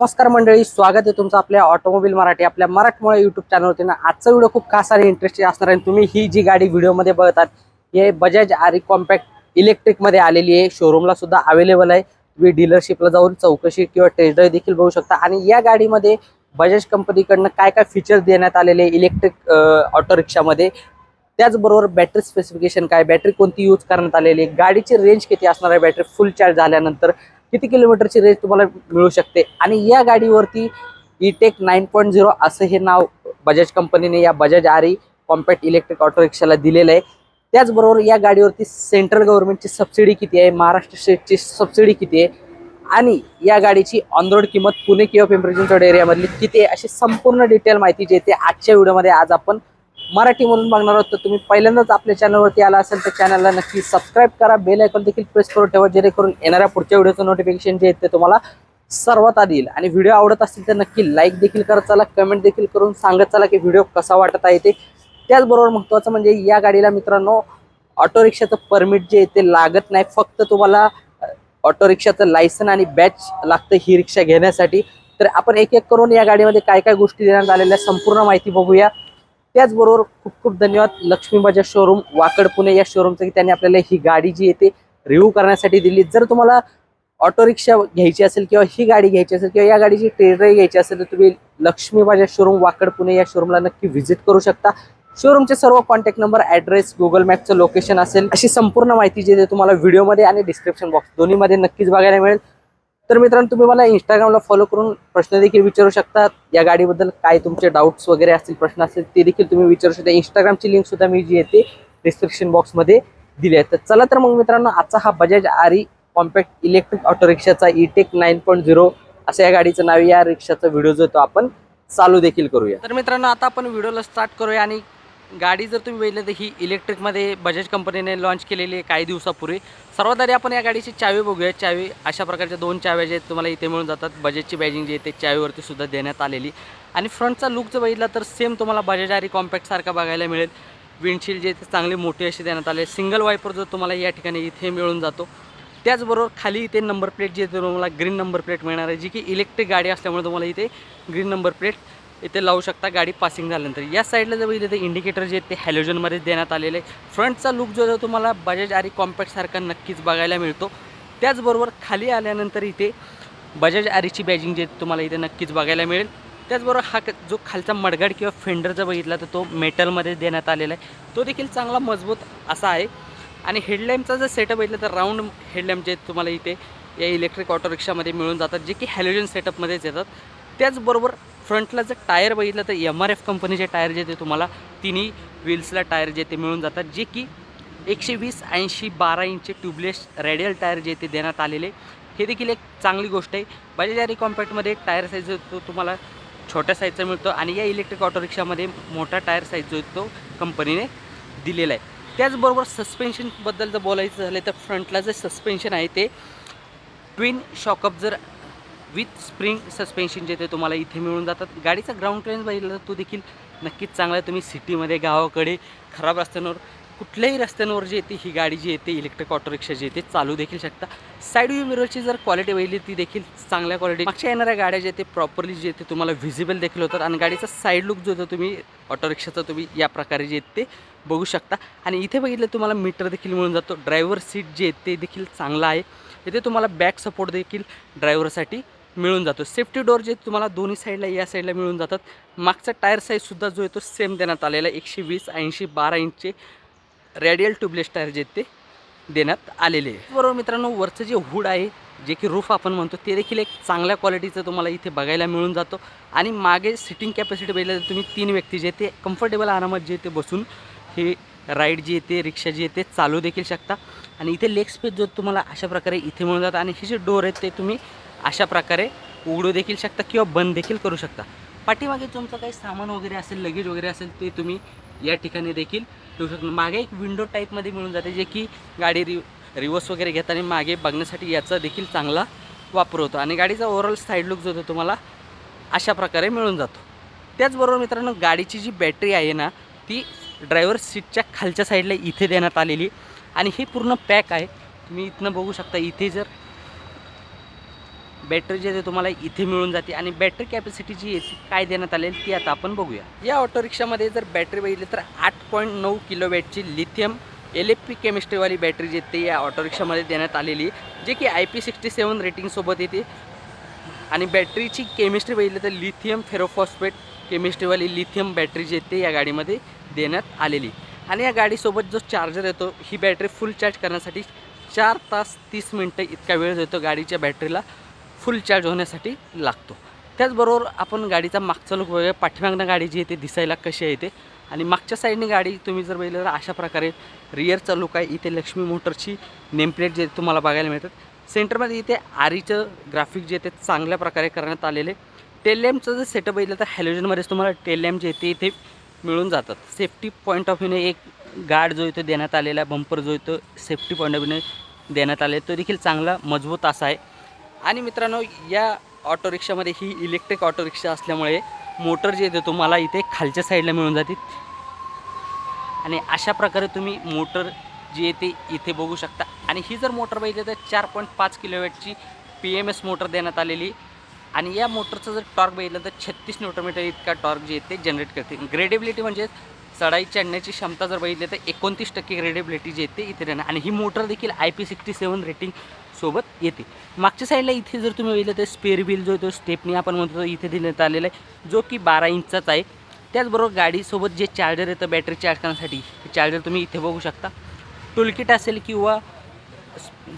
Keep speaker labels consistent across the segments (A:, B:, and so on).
A: नमस्कार मंडळी स्वागत आहे तुमचं आपल्या ऑटोमोबाईल मराठी आपल्या मराठमोळ्या युट्यूब चॅनलवरती ना आजचा व्हिडिओ खूप खास आणि इंटरेस्टिंग असणार आहे. तुम्ही ही जी गाडी व्हिडिओमध्ये बघतात हे बजाज आरी कॉम्पॅक्ट इलेक्ट्रिकमध्ये आलेली आहे. शोरूमला सुद्धा अवेलेबल आहे. तुम्ही डीलरशिपला जाऊन चौकशी किंवा टेस्ट ड्राईव्ह देखील बघू शकता. आणि या गाडीमध्ये बजाज कंपनीकडनं काय काय फीचर्स देण्यात आलेले इलेक्ट्रिक ऑटो रिक्षामध्ये त्याचबरोबर बॅटरी स्पेसिफिकेशन काय बॅटरी कोणती यूज करण्यात आलेली आहे गाडीची रेंज किती असणार आहे बॅटरी फुल चार्ज झाल्यानंतर किती किलोमीटरची रेंज तुम्हाला मिळू शकते? आणि या गाडीवरती इटेक नाईन पॉईंट झिरो असं हे नाव बजाज कंपनीने या बजाज आरी कॉम्पॅक्ट इलेक्ट्रिक ऑटो रिक्षाला दिलेलं आहे. त्याचबरोबर या गाडीवरती सेंट्रल गव्हर्नमेंटची सबसिडी किती आहे? महाराष्ट्र स्टेटची सबसिडी किती आहे? आणि या गाडीची ऑन रोड किंमत पुणे किंवा पिंपरी चिंचवड एरियामधली किती आहे? अशी संपूर्ण डिटेल माहिती जी आहे ते आजच्या व्हिडिओमध्ये आज आपण मराठीमधून बघणार आहोत तर तुम्ही पहिल्यांदाच आपल्या चॅनलवरती आला असेल तर चॅनलला नक्की सबस्क्राईब करा बेल आयकॉन देखील प्रेस करून ठेवा जेणेकरून येणाऱ्या पुढच्या व्हिडिओचं नोटिफिकेशन जे आहे ते तुम्हाला सर्वात आधी येईल. आणि व्हिडिओ आवडत असतील तर नक्की लाईक देखील करत चला कमेंट देखील करून सांगत चला की व्हिडिओ कसा वाटत आहे ते. त्याचबरोबर महत्त्वाचं म्हणजे या गाडीला मित्रांनो ऑटो रिक्षाचं परमिट जे आहे ते लागत नाही. फक्त तुम्हाला ऑटो रिक्षाचं लायसन आणि बॅच लागतं ही रिक्षा घेण्यासाठी. तर आपण एक एक करून या गाडीमध्ये काय काय गोष्टी देण्यात आलेल्या संपूर्ण माहिती बघूया. त्याचबरोबर खूप खूप धन्यवाद लक्ष्मीबाजा शोरूम वाकड पुणे या शोरूमचं की त्यांनी आपल्याला ही गाडी जी आहे ते रिव्ह्यू करण्यासाठी दिली. जर तुम्हाला ऑटो रिक्षा घ्यायची असेल किंवा ही गाडी घ्यायची असेल किंवा या गाडीची टेरही घ्यायची असेल तर तुम्ही लक्ष्मीबाजा शोरूम वाकड पुणे या शोरूमला नक्की व्हिजिट करू शकता. शोरूमचे सर्व कॉन्टॅक्ट नंबर ॲड्रेस गुगल मॅपचं लोकेशन असेल. अशी संपूर्ण माहिती जी तुम्हाला व्हिडिओमध्ये आणि डिस्क्रिप्शन बॉक्स दोन्हीमध्ये नक्कीच बघायला मिळेल. तर मित्रांनो तुम्ही मला इंस्टाग्रामला फॉलो करून प्रश्न देखील विचारू शकता या गाडीबद्दल काय तुमचे डाऊट्स वगैरे असतील प्रश्न असतील ते देखील तुम्ही विचारू शकता. इंस्टाग्रामची लिंक सुद्धा मी जी आहे ते डिस्क्रिप्शन बॉक्समध्ये दिली आहे. तर चला तर मग मित्रांनो आजचा हा Bajaj RE compact electric auto रिक्षाचा eTec nine point zero असं या गाडीचं नाव आहे. या रिक्षाचा व्हिडिओ जो आहे तो आपण चालू देखील करूया. तर मित्रांनो आता आपण व्हिडिओला स्टार्ट करूया आणि गाडी जर तुम्ही बघितलं तर ही इलेक्ट्रिकमध्ये बजाज कंपनीने लॉन्च केलेली आहे काही दिवसापूर्वी. सर्वात आधी आपण या गाडीची चावी बघूया. चावी अशा प्रकारच्या दोन चाव्या जे आहेत तुम्हाला इथे मिळून जातात. बजाजची बॅजिंग जी आहे ते चावीवरती सुद्धा देण्यात आलेली. आणि फ्रंटचा लुक जर बघितला तर सेम तुम्हाला बजाज आरी कॉम्पॅक्टसारखा बघायला मिळेल. विंडशील्ड जे ते चांगली मोठी अशी देण्यात आले. सिंगल वायपर जो तुम्हाला या ठिकाणी इथे मिळून जातो. त्याचबरोबर खाली इथे नंबर प्लेट जी आहे ते तुम्हाला ग्रीन नंबर प्लेट मिळणार आहे. जी की इलेक्ट्रिक गाडी असल्यामुळे तुम्हाला इथे ग्रीन नंबर प्लेट इथे लावू शकता गाडी पासिंग झाल्यानंतर. या साईडला जर बघितलं तर इंडिकेटर जे आहेत ते हॅलोजनमध्ये देण्यात आलेले आहे फ्रंटचा लुक जो आहे तुम्हाला बजाज आरी कॉम्पॅक्टसारखा नक्कीच बघायला मिळतो. त्याचबरोबर खाली आल्यानंतर इथे बजाज आरीची बॅजिंग जे तुम्हाला इथे नक्कीच बघायला मिळेल. त्याचबरोबर हा जो खालचा मडगाड किंवा फेंडर जर बघितला तर तो मेटलमध्ये देण्यात आलेला आहे. तो देखील चांगला मजबूत असा आहे. आणि हेडलॅम्पचा जर सेटअप बघितलं तर राऊंड हेडलॅम्प जे तुम्हाला इथे या इलेक्ट्रिक ऑटो रिक्षामध्ये मिळून जातात जे की हॅलोजन सेटअपमध्येच येतात. त्याचबरोबर फ्रंटला जर टायर बघितलं तर एम आर एफ कंपनीचे टायर जे ते तुम्हाला तिन्ही व्हील्सला टायर जे ते मिळून जातात जे की एकशे वीस ऐंशी बारा इंचचे ट्यूबलेस रेडियल टायर जे ते देण्यात आलेले. हे देखील एक चांगली गोष्ट आहे. बजाजारी कॉम्पॅक्टमध्ये टायर साईज जो तो तुम्हाला छोट्या साईजचा मिळतो आणि या इलेक्ट्रिक ऑटो रिक्षामध्ये मोठा टायर साईज जो तो कंपनीने दिलेला आहे. त्याचबरोबर सस्पेन्शनबद्दल जर बोलायचं झालं तर फ्रंटला जे सस्पेन्शन आहे ते ट्विन शॉकअप जर विथ स्प्रिंग सस्पेन्शन जे ते तुम्हाला इथे मिळून जातात. गाडीचा ग्राउंड क्लिअरन्स बघितलं तर तो देखील नक्कीच चांगला आहे. तुम्ही सिटीमध्ये गावाकडे खराब रस्त्यांवर कुठल्याही रस्त्यांवर जी येते ही गाडी जी येते इलेक्ट्रिक ऑटो रिक्षा जी येते चालू देखील शकता. साईड व्ह्यू मिररची जर क्वालिटी बघितली ती देखील चांगल्या क्वालिटी मागच्या येणाऱ्या गाड्या जे ते प्रॉपरली जे ते तुम्हाला व्हिजिबल देखील होतात. आणि गाडीचा साईड लुक जो होतो तुम्ही ऑटो रिक्षाचा तुम्ही या प्रकारे जे आहेत ते बघू शकता. आणि इथे बघितलं तुम्हाला मीटर देखील मिळून जातो. ड्रायव्हर सीट जे येते ते देखील चांगला आहे. इथे तुम्हाला बॅक सपोर्ट देखील ड्रायव्हरसाठी मिळून जातो. सेफ्टी डोअर जे तुम्हाला दोन्ही साईडला या साईडला मिळून जातात. मागचा टायर साईजसुद्धा जो आहे तो सेम देण्यात आलेला आहे. एकशे वीस ऐंशी बारा इंचचे रॅडियल ट्यूबलेस टायर जे आहेत ते देण्यात आलेले आहे. बरोबर मित्रांनो वरचं जे हुड आहे जे की रूफ आपण म्हणतो ते देखील एक चांगल्या क्वालिटीचं तुम्हाला इथे बघायला मिळून जातो. आणि मागे सिटिंग कॅपॅसिटी बघितलं तर तुम्ही तीन व्यक्ती जे ते कम्फर्टेबल आरामात जे ते बसून हे राईड जी येते रिक्षा जी येते चालू देखील शकता. आणि इथे लेग स्पेस जो तुम्हाला अशा प्रकारे इथे मिळून जातं. आणि हे जे डोर आहेत ते तुम्ही अशा प्रकारे उघडू देखील शकता किंवा बंद देखील करू शकता. पाठीमागे तुमचं काही सामान वगैरे असेल लगेज वगैरे असेल ते तुम्ही या ठिकाणी देखील ठेवू शकता. मागे एक विंडो टाईपमध्ये मिळून जाते जे की गाडी रि रिवर्स वगैरे घेताना मागे बघण्यासाठी याचा देखील चांगला वापर होतो. आणि गाडीचा ओव्हरऑल साईड लुक जो होतो तुम्हाला अशा प्रकारे मिळून जातो. त्याचबरोबर मित्रांनो गाडीची जी बॅटरी आहे ना ती ड्रायव्हर सीटच्या खालच्या साईडला इथे देण्यात आलेली. आणि हे पूर्ण पॅक आहे. तुम्ही इथनं बघू शकता इथे जर बॅटरी जे आहे तुम्हाला इथे मिळून जाते आणि बॅटरी कॅपॅसिटी जी आहे काय देण्यात आलेली ती आता आपण बघूया. या ऑटो रिक्षामध्ये जर बॅटरी बघितली तर आठ पॉईंट नऊ किलो वॅटची लिथियम एल एफ पी केमिस्ट्रीवाली बॅटरी जी ते या ऑटो रिक्षामध्ये देण्यात आलेली जे की आय पी सिक्स्टी सेवन रेटिंगसोबत येते. आणि बॅटरीची केमिस्ट्री बघितली तर लिथियम फेरोफॉस्फेट केमिस्ट्रीवाली लिथियम बॅटरी जी ते या गाडीमध्ये देण्यात आलेली आणि या गाडीसोबत जो चार्जर येतो ही बॅटरी फुल चार्ज करण्यासाठी चार तास तीस मिनटं इतका वेळ देतो गाडीच्या बॅटरीला फुल चार्ज होण्यासाठी लागतो. त्याचबरोबर आपण गाडीचा मागचा लुक बघूया. पाठीमागनं गाडी जी आहे ते दिसायला कशी आहे ते आणि मागच्या साईडने गाडी तुम्ही जर बघितलं तर अशा प्रकारे रिअरचा लुक आहे. इथे लक्ष्मी मोटरची नेमप्लेट जे तुम्हाला बघायला मिळतात. सेंटरमध्ये इथे आरीचं ग्राफिक जे आहे ते चांगल्या प्रकारे करण्यात आलेले टेलॅम्पचं जर सेटअप बघितलं तर हॅलोजनमध्येच तुम्हाला टेलॅम्प जे ते इथे मिळून जातात. सेफ्टी पॉईंट ऑफ व्ह्यूने एक गार्ड जो येतो देण्यात आलेला आहे बंपर जो येतो सेफ्टी पॉईंट ऑफ व्ह्यूने देण्यात आले तो देखील चांगला मजबूत असा आहे. आणि मित्रांनो या ऑटो रिक्षामध्ये ही इलेक्ट्रिक ऑटो रिक्षा असल्यामुळे मोटर जे येते तुम्हाला इथे खालच्या साईडला मिळून जाते. आणि अशा प्रकारे तुम्ही मोटर जी येते इथे बघू शकता. आणि ही जर मोटर बघितली तर चार पॉईंट पाच किलोवॅटची पी एम एस मोटर देण्यात आलेली. आणि या मोटरचं जर टॉर्क बघितलं तर छत्तीस न्यूटनमीटर इतका टॉर्क जे आहे ते जनरेट करते. ग्रेडेबिलिटी म्हणजेच चढाई चढण्याची क्षमता जर बघितली तर एकोणतीस टक्के ग्रेडेबिलिटी जी येते इथे राहणार. आणि ही मोटर देखील I P sixty seven rating सोबत येते. मागच्या साईडला इथे जर तुम्ही बघितलं तर स्पेअर व्हील जो तो स्टेपनी आपण म्हणतो इथे देण्यात आलेला आहे जो की बारा इंचाचा आहे. त्याचबरोबर गाडीसोबत जे चार्जर येतं बॅटरी चार्ज करण्यासाठी हे चार्जर तुम्ही इथे बघू शकता. टूलकिट असेल किंवा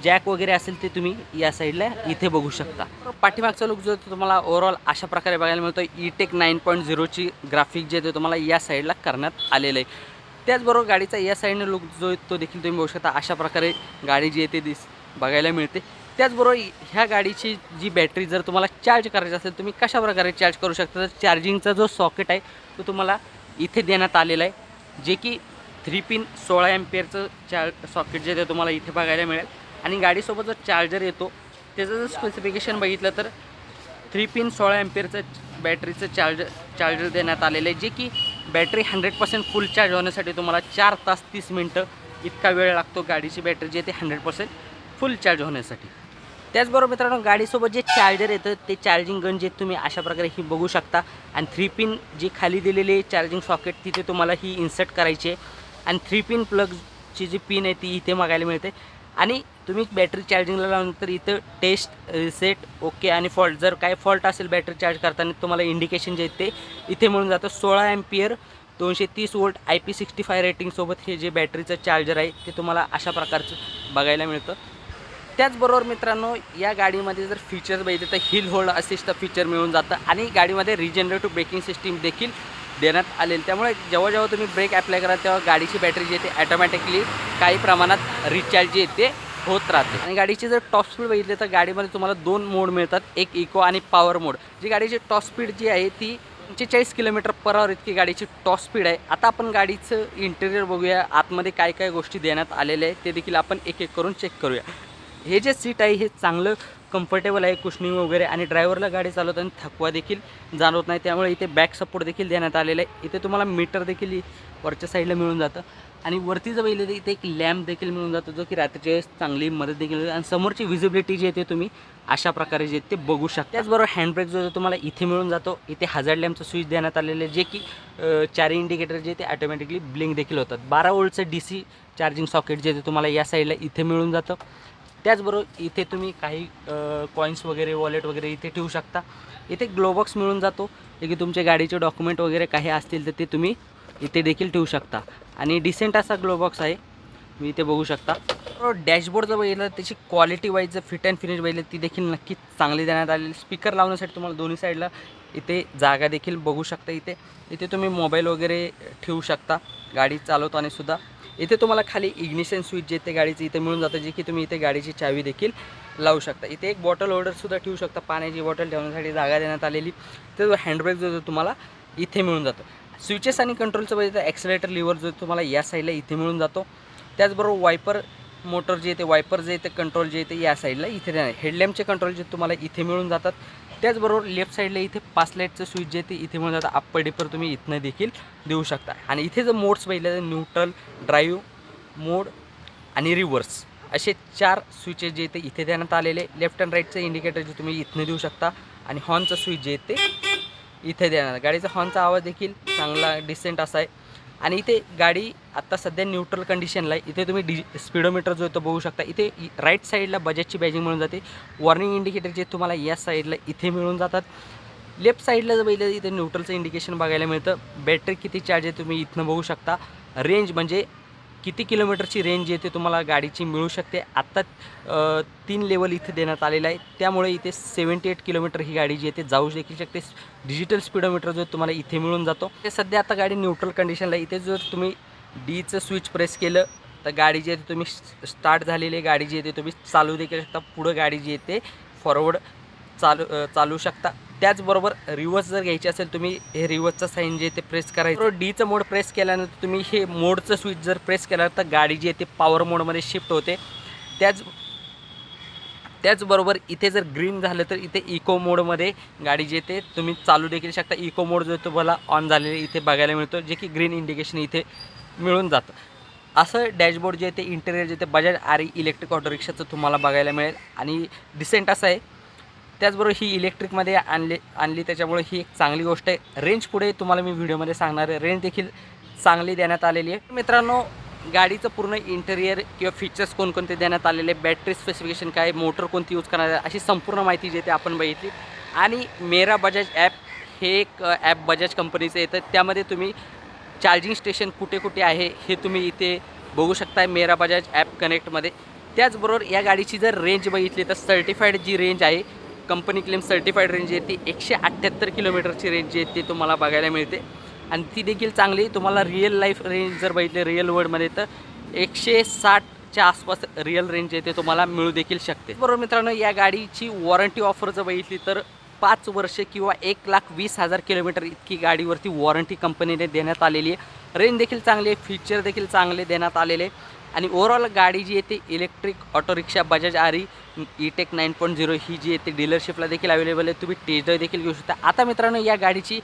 A: जॅक वगैरे असेल ते तुम्ही या साईडला इथे बघू शकता. पाठीमागचा लुक जो तुम्हाला ओव्हरऑल अशा प्रकारे बघायला मिळतो ई टेक नाईन पॉईंट झिरोची ग्राफिक जे आहे ते तुम्हाला या साईडला करण्यात आलेलं आहे. त्याचबरोबर गाडीचा या साईडनं लुक जो आहे तो देखील तुम्ही बघू शकता. अशा प्रकारे गाडी जी आहे ते दिस बघायला मिळते. त्याचबरोबर ह्या गाडीची जी बॅटरी जर तुम्हाला चार्ज करायची असेल तुम्ही कशा प्रकारे चार्ज करू शकता? तर चार्जिंगचा जो सॉकेट आहे तो तुम्हाला इथे देण्यात आलेला आहे. जे की थ्री पिन सोळा एम्पियरचं चार सॉकेट जे ते तुम्हाला इथे बघायला मिळेल. आणि गाडीसोबत जो चार्जर येतो त्याचं जर स्पेसिफिकेशन बघितलं तर थ्री पिन सोळा एम्पियरचं बॅटरीचं चार्जर चार्जर देण्यात आलेलं आहे जे की battery hundred percent full charge होण्यासाठी तुम्हाला चार तास तीस मिनटं इतका वेळ लागतो गाडीची बॅटरी जी आहे ते हंड्रेड पर्सेंट फुल चार्ज होण्यासाठी. त्याचबरोबर मित्रांनो गाडीसोबत जे चार्जर येतं ते चार्जिंग गन जे तुम्ही अशा प्रकारे ही बघू शकता. आणि थ्री पिन जी खाली दिलेली चार्जिंग सॉकेट तिथे तुम्हाला ही इन्सर्ट करायची आहे. आणि थ्री पिन प्लगची जी पिन आहे ती इथे बघायला मिळते. आणि तुम्ही बॅटरी चार्जिंगला लावल्यानंतर इथं टेस्ट रिसेट ओके आणि फॉल्ट जर काय फॉल्ट असेल बॅटरी चार्ज करताना तुम्हाला इंडिकेशन जे ते इथे मिळून जातं. सोळा एम्पियर दोनशे तीस volt I P sixty five रेटिंगसोबत हे जे बॅटरीचं चार्जर आहे ते तुम्हाला अशा प्रकारचं बघायला मिळतं. त्याचबरोबर मित्रांनो या गाडीमध्ये जर फीचर्स बघितले तर हिल होल्ड असिस्ट फीचर मिळून जातं. आणि गाडीमध्ये रिजनरेटिव्ह ब्रेकिंग सिस्टीम देखील देण्यात आलेली. त्यामुळे जेव्हा जेव्हा तुम्ही ब्रेक अप्लाय कराल तेव्हा गाडीची बॅटरी जी आहे ते ॲटोमॅटिकली काही प्रमाणात रिचार्ज जे आहे ते होत राहते. आणि गाडीची जर टॉप स्पीड बघितली तर गाडीमध्ये तुम्हाला दोन मोड मिळतात. एक इको आणि पॉवर मोड जी गाडीची टॉप स्पीड जी आहे ती पंचेचाळीस किलोमीटर पर आवर इतकी गाडीची टॉप स्पीड आहे. आता आपण गाडीचं इंटेरियर बघूया. आतमध्ये काय काय गोष्टी देण्यात आलेल्या आहेत ते देखील आपण एक एक करून चेक करूया. हे जे सीट आहे हे चांगलं कम्फर्टेबल आहे कुशनिंग वगैरे आणि ड्रायव्हरला गाडी चालवताना थकवा देखील जाणवत नाही. त्यामुळे इथे बॅक सपोर्ट देखील देण्यात आलेला आहे. इथे तुम्हाला मीटर देखील वरच्या साईडला मिळून जातं. आणि वरती जर बघितलं तर इथे एक लॅम्प देखील मिळून जातो जो की रात्रीच्या वेळेस चांगली मदत देखील आणि समोरची विजिबिलिटी जी आहे ते तुम्ही अशा प्रकारे जे ते बघू शकता. त्याचबरोबर हँडब्रेक जो तुम्हाला इथे मिळून जातो. इथे हजार्ड लॅम्पचं स्विच देण्यात आलेलं आहे जे की चार इंडिकेटर जे ते ऑटोमॅटिकली ब्लिंक देखील होतात. बारा वोल्टचं डी सी चार्जिंग सॉकेट जे आहे ते तुम्हाला या साईडला इथे मिळून जातं. त्याचबरोबर इथे तुम्ही काही कॉईन्स वगैरे वॉलेट वगैरे इथे ठेवू शकता. इथे ग्लोबॉक्स मिळून जातो. जे की तुमचे गाडीचे डॉक्युमेंट वगैरे काही असतील तर ते तुम्ही इथे देखील ठेवू शकता. आणि डिसेंट असा ग्लोबॉक्स आहे. मी इथे बघू शकता. डॅशबोर्ड जर बघितलं त्याची क्वालिटी वाईज जर फिट अँड फिनिश बघितलं ती देखील नक्कीच चांगली देण्यात आलेली. स्पीकर लावण्यासाठी तुम्हाला दोन्ही साईडला इथे जागा देखील बघू शकता इथे. इथे तुम्ही मोबाईल वगैरे ठेवू शकता. गाडी चालवताना सुद्धा. इथे तुम्हाला खाली इग्निशन स्विच जे ते गाडीचे इथे मिळून जातं जे की तुम्ही इथे गाडीची चावी देखील लावू शकता. इथे एक बॉटल होल्डरसुद्धा ठेवू शकता. पाण्याची बॉटल ठेवण्यासाठी जागा देण्यात आलेली. तर हँडब्रेक जो तुम्हाला इथे मिळून जातो. स्विचेस आणि कंट्रोलचं बघितलं ॲक्सिलेटर लिव्हर जो तुम्हाला या साईडला इथे मिळून जातो. त्याचबरोबर वायपर मोटर जे येते वायपर जे येते कंट्रोल जे येते या साईडला इथे देणार हेडलॅम्पचे कंट्रोल जे तुम्हाला इथे मिळून जातात. त्याचबरोबर लेफ्ट साईडला इथे पाच लाईटचं स्विच जे ते इथे मिळून जातं अप्पर डिपर तुम्ही इथनं देखील देऊ शकता. आणि इथे जर मोड्स बघितले तर न्यूट्रल ड्राईव्ह मोड आणि रिव्हर्स असे चार स्विचेस जे ते इथे देण्यात आलेले लेफ्ट अँड राईटचं इंडिकेटर जे तुम्ही इथनं देऊ शकता आणि हॉर्नचं स्विच जे ते इथे देणार गाडीचा हॉर्नचा आवाज देखील चांगला डिसेंट असा आहे. आणि इथे गाडी आत्ता सध्या न्यूट्रल कंडिशनला आहे. इथे तुम्ही डि स्पीडोमीटर जो आहे तो बघू शकता. इथे राईट साईडला बजाजची बॅजिंग मिळून जाते. वॉर्निंग इंडिकेटर जे तुम्हाला या साईडला इथे मिळून जातात. लेफ्ट साईडला जर बघितलं इथे न्यूट्रलचं इंडिकेशन बघायला मिळतं. बॅटरी किती चार्ज आहे तुम्ही इथनं बघू शकता. रेंज म्हणजे किती किलोमीटरची रेंज येते तुम्हाला गाडीची मिळू शकते? आत्ता तीन लेवल इथे देण्यात आलेलं आहे. त्यामुळे इथे सेवन्टी एट किलोमीटर ही गाडी जी आहे ते जाऊ देखील शकते. डिजिटल स्पीडोमीटर जो तुम्हाला इथे मिळून जातो. ते सध्या आता गाडी न्यूट्रल कंडिशनला आहे. इथे जर तुम्ही डीचं स्विच प्रेस केलं तर गाडी जी आहे ती तुम्ही स्टार्ट झालेली आहे. गाडी जी आहे तुम्ही चालू देखील शकता. पुढं गाडी जी आहे ते फॉरवर्ड चालू चालू शकता. त्याचबरोबर रिवर्स जर घ्यायची असेल तुम्ही हे रिवर्सचं साईन जे आहे ते प्रेस करायचं. डीचं मोड प्रेस केल्यानंतर तुम्ही हे मोडचं स्विच जर प्रेस केलं तर गाडी जी आहे ती पॉवर मोडमध्ये शिफ्ट होते. त्याच त्याचबरोबर इथे जर ग्रीन झालं तर इथे इको मोडमध्ये गाडी जे ते तुम्ही चालू देखील शकता. इको मोड जो तुम्हाला ऑन झालेला इथे बघायला मिळतो जे की ग्रीन इंडिकेशन इथे मिळून जातं. असं डॅशबोर्ड जे आहे ते इंटेरियर जे ते बजाज आरी इलेक्ट्रिक ऑटो रिक्षाचं तुम्हाला बघायला मिळेल. आणि डिसेंट असं आहे त्याचबरोबर ही इलेक्ट्रिकमध्ये आणली आणली त्याच्यामुळे ही एक चांगली गोष्ट आहे. रेंज पुढे तुम्हाला मी व्हिडिओमध्ये सांगणार आहे. रेंज देखील चांगली देण्यात आलेली आहे. मित्रांनो गाडीचं पूर्ण इंटेरियर किंवा फीचर्स कोणकोणते देण्यात आलेले बॅटरी स्पेसिफिकेशन काय मोटर कोणती यूज करणार आहे? अशी संपूर्ण माहिती जे ते आपण बघितली. आणि मेरा बजाज ॲप हे एक ॲप बजाज कंपनीचं येतं. त्यामध्ये तुम्ही चार्जिंग स्टेशन कुठे कुठे आहे हे तुम्ही इथे बघू शकताय मेरा बजाज ॲप कनेक्टमध्ये त्याचबरोबर या गाडीची जर रेंज बघितली तर सर्टिफाईड जी रेंज आहे कंपनी क्लेम सर्टिफाईड रेंज आहे ती एकशे अठ्ठ्याहत्तर किलोमीटरची रेंज जी आहे ती तुम्हाला बघायला मिळते. आणि ती देखील चांगली तुम्हाला रिअल लाईफ रेंज जर बघितली रिअल वर्ल्डमध्ये तर एकशे साठच्या आसपास रिअल रेंज आहे ते तुम्हाला मिळू देखील शकते. बरोबर मित्रांनो या गाडीची वॉरंटी ऑफर जर बघितली तर पाच वर्ष किंवा एक लाख वीस हजार किलोमीटर इतकी गाडीवरती वॉरंटी कंपनीने देण्यात आलेली आहे. रेंज देखील चांगली आहे फीचर देखील चांगले देण्यात आलेले आहे. आणि ओव्हरऑल गाडी जी आहे ती इलेक्ट्रिक ऑटो रिक्षा बजाज आरी E tech nine point zero ही जी आहे ती डीलरशिपला देखील अवेलेबल आहे. तुम्ही टेस्ट देखील घेऊ शकता. आता मित्रांनो या गाडीची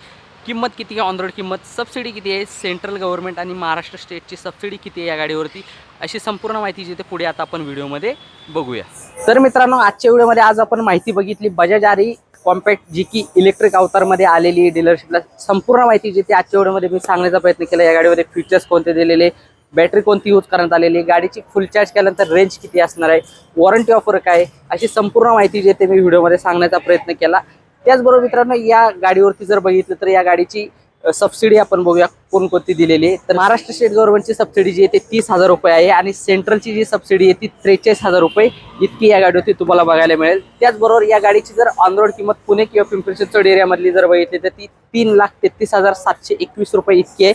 A: किंमत किती आहे? ऑन रोड किंमत सबसिडी किती आहे? सेंट्रल गव्हर्नमेंट आणि महाराष्ट्र स्टेटची सबसिडी किती आहे या गाडीवरती? अशी संपूर्ण माहिती जी ते पुढे आता आपण व्हिडिओमध्ये बघूया. तर मित्रांनो आजच्या व्हिडिओमध्ये आज आपण माहिती बघितली. बजाज आरी कॉम्पॅक्ट जी की इलेक्ट्रिक अवतारमध्ये आलेली डीलरशिपला संपूर्ण माहिती जी ती आजच्या व्हिडिओमध्ये मी सांगण्याचा प्रयत्न केला. या गाडीमध्ये फीचर्स कोणते दिलेले? बॅटरी कोणती यूज करण्यात आलेली आहे? गाडीची फुल चार्ज केल्यानंतर रेंज किती असणार आहे? वॉरंटी ऑफर काय आहे, अशी संपूर्ण माहिती जी आहे ते मी व्हिडिओमध्ये सांगण्याचा प्रयत्न केला. त्याचबरोबर मित्रांनो या गाडीवरती जर बघितलं तर या गाडीची सबसिडी आपण बघूया कोणकोणती दिलेली आहे. तर महाराष्ट्र स्टेट गव्हर्नमेंटची सबसिडी जी आहे ती तीस हजार रुपये आहे आणि सेंट्रलची जी सबसिडी आहे ती त्रेचाळीस हजार रुपये इतकी या गाडीवरती तुम्हाला बघायला मिळेल. त्याचबरोबर या गाडीची जर ऑन रोड किंमत पुणे किंवा पिंपरी चिंचवड एरियामधली जर बघितली तर ती तीन लाख तेहतीस हजार सातशे एकवीस रुपये इतकी आहे.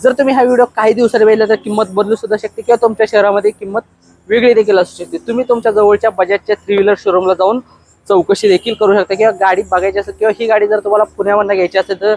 A: जर तुम्ही हा व्हिडिओ काही दिवसांनी बघितला तर किंमत बदलू सुद्धा शकते किंवा तुमच्या शहरामध्ये किंमत वेगळी देखील असू शकते. तुम्ही तुमच्या जवळच्या बजाजच्या थ्री व्हीलर शोरूमला जाऊन चौकशी देखील करू शकता किंवा गाडी बघायची असेल किंवा ही गाडी जर तुम्हाला पुण्यामधनं घ्यायची असेल तर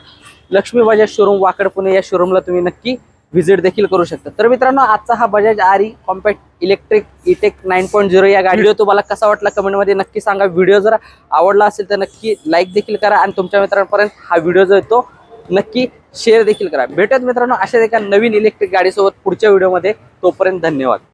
A: लक्ष्मी बजाज शोरूम वाकड पुणे या शोरूमला तुम्ही नक्की व्हिजिट देखील करू शकता. तर मित्रांनो आजचा हा बजाज आरी compact electric E tech nine point zero या गाडी तुम्हाला कसा वाटला कमेंटमध्ये नक्की सांगा. व्हिडिओ जर आवडला असेल तर नक्की लाईक देखील करा आणि तुमच्या मित्रांपर्यंत हा व्हिडिओ जो येतो नक्की शेअर देखील करा. भेटत मित्रांनो अशा एका नवीन इलेक्ट्रिक गाडीसोबत पुढच्या व्हिडिओमध्ये तोपर्यंत धन्यवाद.